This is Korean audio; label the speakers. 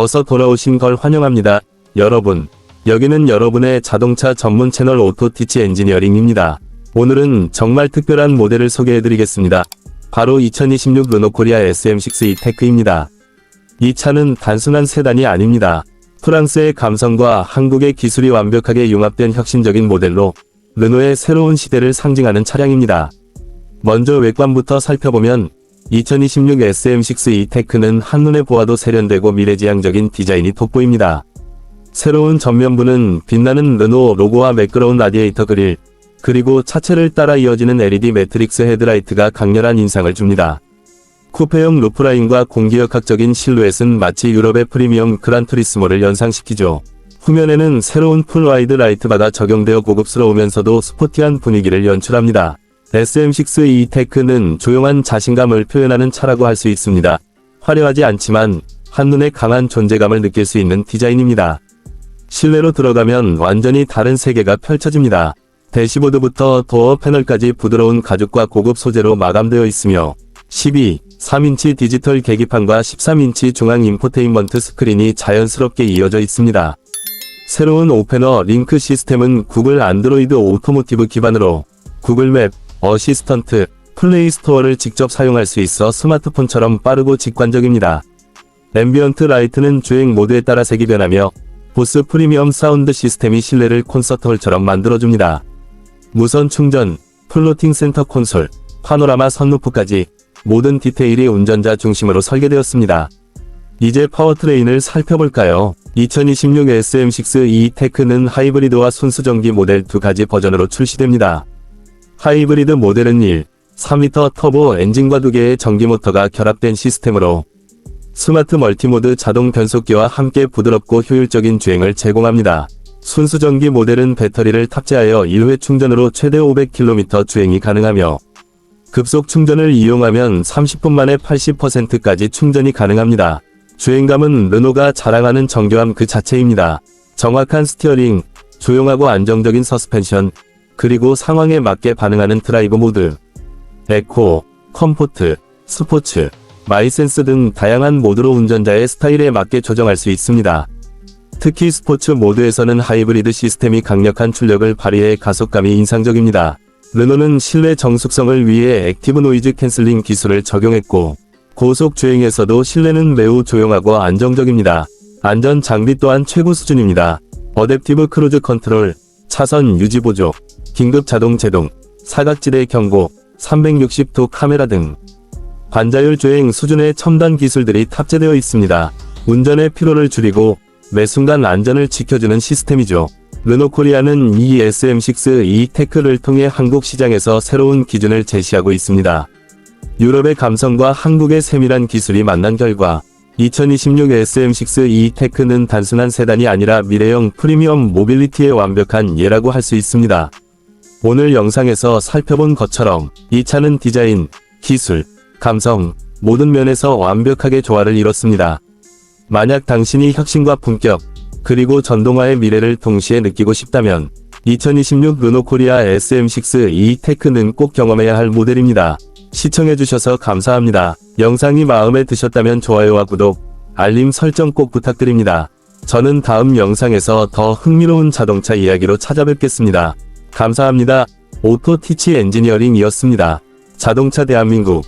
Speaker 1: 어서 돌아오신 걸 환영합니다. 여러분, 여기는 여러분의 자동차 전문 채널 오토티치 엔지니어링입니다. 오늘은 정말 특별한 모델을 소개해드리겠습니다. 바로 2026 르노코리아 SM6E 테크입니다. 이 차는 단순한 세단이 아닙니다. 프랑스의 감성과 한국의 기술이 완벽하게 융합된 혁신적인 모델로 르노의 새로운 시대를 상징하는 차량입니다. 먼저 외관부터 살펴보면 2026 SM6E 테크는 한눈에 보아도 세련되고 미래지향적인 디자인이 돋보입니다. 새로운 전면부는 빛나는 르노 로고와 매끄러운 라디에이터 그릴, 그리고 차체를 따라 이어지는 LED 매트릭스 헤드라이트가 강렬한 인상을 줍니다. 쿠페형 루프라인과 공기역학적인 실루엣은 마치 유럽의 프리미엄 그란투리스모를 연상시키죠. 후면에는 새로운 풀와이드 라이트바가 적용되어 고급스러우면서도 스포티한 분위기를 연출합니다. SM6E 테크는 조용한 자신감을 표현하는 차라고 할 수 있습니다. 화려하지 않지만 한눈에 강한 존재감을 느낄 수 있는 디자인입니다. 실내로 들어가면 완전히 다른 세계가 펼쳐집니다. 대시보드부터 도어 패널까지 부드러운 가죽과 고급 소재로 마감되어 있으며 12, 3인치 디지털 계기판과 13인치 중앙 인포테인먼트 스크린이 자연스럽게 이어져 있습니다. 새로운 오페너 링크 시스템은 구글 안드로이드 오토모티브 기반으로 구글 맵, 어시스턴트, 플레이 스토어를 직접 사용할 수 있어 스마트폰처럼 빠르고 직관적입니다. 앰비언트 라이트는 주행 모드에 따라 색이 변하며 보스 프리미엄 사운드 시스템이 실내를 콘서트홀처럼 만들어줍니다. 무선 충전, 플로팅 센터 콘솔, 파노라마 선루프까지 모든 디테일이 운전자 중심으로 설계되었습니다. 이제 파워트레인을 살펴볼까요? 2026 SM6E 테크는 하이브리드와 순수전기 모델 두 가지 버전으로 출시됩니다. 하이브리드 모델은 1, 3리터 터보 엔진과 두 개의 전기 모터가 결합된 시스템으로 스마트 멀티모드 자동 변속기와 함께 부드럽고 효율적인 주행을 제공합니다. 순수 전기 모델은 배터리를 탑재하여 1회 충전으로 최대 500km 주행이 가능하며 급속 충전을 이용하면 30분 만에 80%까지 충전이 가능합니다. 주행감은 르노가 자랑하는 정교함 그 자체입니다. 정확한 스티어링, 조용하고 안정적인 서스펜션, 그리고 상황에 맞게 반응하는 드라이브 모드, 에코, 컴포트, 스포츠, 마이센스 등 다양한 모드로 운전자의 스타일에 맞게 조정할 수 있습니다. 특히 스포츠 모드에서는 하이브리드 시스템이 강력한 출력을 발휘해 가속감이 인상적입니다. 르노는 실내 정숙성을 위해 액티브 노이즈 캔슬링 기술을 적용했고, 고속 주행에서도 실내는 매우 조용하고 안정적입니다. 안전 장비 또한 최고 수준입니다. 어댑티브 크루즈 컨트롤, 차선 유지 보조, 긴급 자동 제동, 사각지대 경고, 360도 카메라 등 반자율 주행 수준의 첨단 기술들이 탑재되어 있습니다. 운전의 피로를 줄이고 매 순간 안전을 지켜주는 시스템이죠. 르노코리아는 이 SM6E 테크를 통해 한국 시장에서 새로운 기준을 제시하고 있습니다. 유럽의 감성과 한국의 세밀한 기술이 만난 결과 2026 SM6E 테크는 단순한 세단이 아니라 미래형 프리미엄 모빌리티의 완벽한 예라고 할 수 있습니다. 오늘 영상에서 살펴본 것처럼 이 차는 디자인, 기술, 감성, 모든 면에서 완벽하게 조화를 이뤘습니다. 만약 당신이 혁신과 품격, 그리고 전동화의 미래를 동시에 느끼고 싶다면 2026 르노코리아 SM6E 테크는 꼭 경험해야 할 모델입니다. 시청해주셔서 감사합니다. 영상이 마음에 드셨다면 좋아요와 구독, 알림 설정 꼭 부탁드립니다. 저는 다음 영상에서 더 흥미로운 자동차 이야기로 찾아뵙겠습니다. 감사합니다. 오토 티치 엔지니어링이었습니다. 자동차 대한민국